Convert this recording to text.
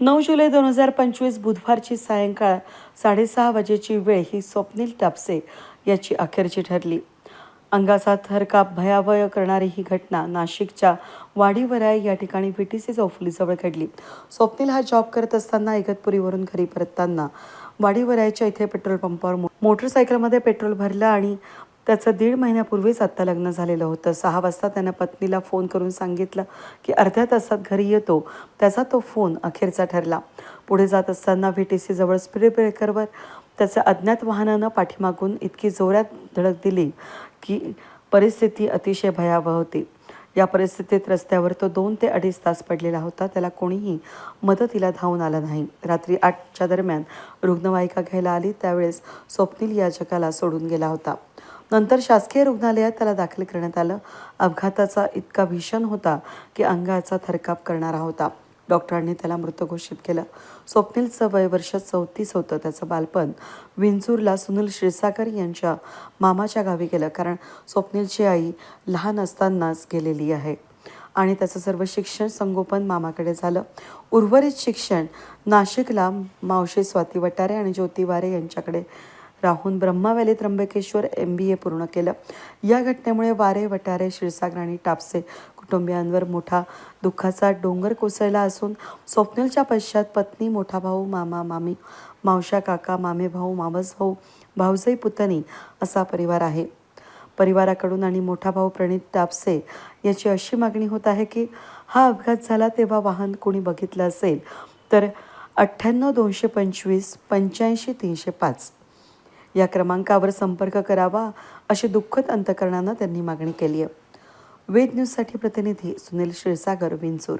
नऊ जुलै दोन हजार पंचवीस बुधवारची सायंकाळ साडेसहा वाजेची वेळ ही स्वप्नील टापसे याची अखेरची ठरली. अंगाचा थरकाप भयावह करणारी ही घटना नाशिकच्या वाडीवराय या ठिकाणी व्ही टी सी चौफुलीजवळ घडली. स्वप्नील हा जॉब करत असताना इगतपुरीवरून घरी परतताना वाडीवरायच्या इथे पेट्रोल पंपावर मोटरसायकलमध्ये पेट्रोल भरलं आणि त्याचं दीड महिन्यापूर्वीच आत्ता लग्न झालेलं होतं. सहा वाजता त्यानं पत्नीला फोन करून सांगितलं की अर्ध्या तासात घरी येतो. त्याचा तो फोन अखेरचा ठरला. पुढे जात असताना व्ही टी सीजवळ स्पीड ब्रेकरवर त्याचं अज्ञात वाहनानं पाठीमागून इतकी जोरात धडक दिली की परिस्थिती अतिशय भयावह होती. या परिस्थितीत रस्त्यावर तो दोन ते अडीच तास पडलेला होता. त्याला कोणीही मदतीला धावून आला नाही. रात्री आठच्या दरम्यान रुग्णवाहिका घ्यायला आली त्यावेळेस स्वप्नील या जगाला सोडून गेला होता. नंतर शासकीय रुग्णालयात त्याला दाखल करण्यात आलं. अपघाताचा इतका भीषण होता की अंगाचा थरकाप करणारा होता. डॉक्टरांनी त्याला मृत घोषित केलं. स्वप्नीलचं वय वर्ष चौतीस होतं. त्याचं बालपण विंचूरला सुनील क्षीरसागर यांच्या मामाच्या गावी गेलं कारण स्वप्नीलची आई लहान असतानाच गेलेली आहे. आणि त्याचं सर्व शिक्षण संगोपन मामाकडे झालं. उर्वरित शिक्षण नाशिकला मावशी स्वाती वटारे आणि ज्योती वारे यांच्याकडे राहून ब्रह्मावॅली त्र्यंबकेश्वर एम बी ए पूर्ण केलं. या घटनेमुळे वारे वटारे क्षीरसागर आणि टापसे कुटुंबियांवर मोठा दुःखाचा डोंगर कोसळला असून स्वप्नीलच्या पश्चात पत्नी मोठा भाऊ मामा मामी मावशा काका मामे भाऊ मावस भाऊ भाऊजई पुतणी असा परिवार आहे. परिवाराकडून आणि मोठा भाऊ प्रणित टापसे याची अशी मागणी होत आहे की हा अपघात झाला तेव्हा वाहन कोणी बघितलं असेल तर अठ्ठ्याण्णव दोनशे पंचवीस पंच्याऐंशी तीनशे पाच या क्रमांकावर संपर्क करावा अशी दुःखद अंतकरणानं त्यांनी मागणी केली आहे. वेद न्यूजसाठी प्रतिनिधी सुनील क्षीरसागर विंचूर.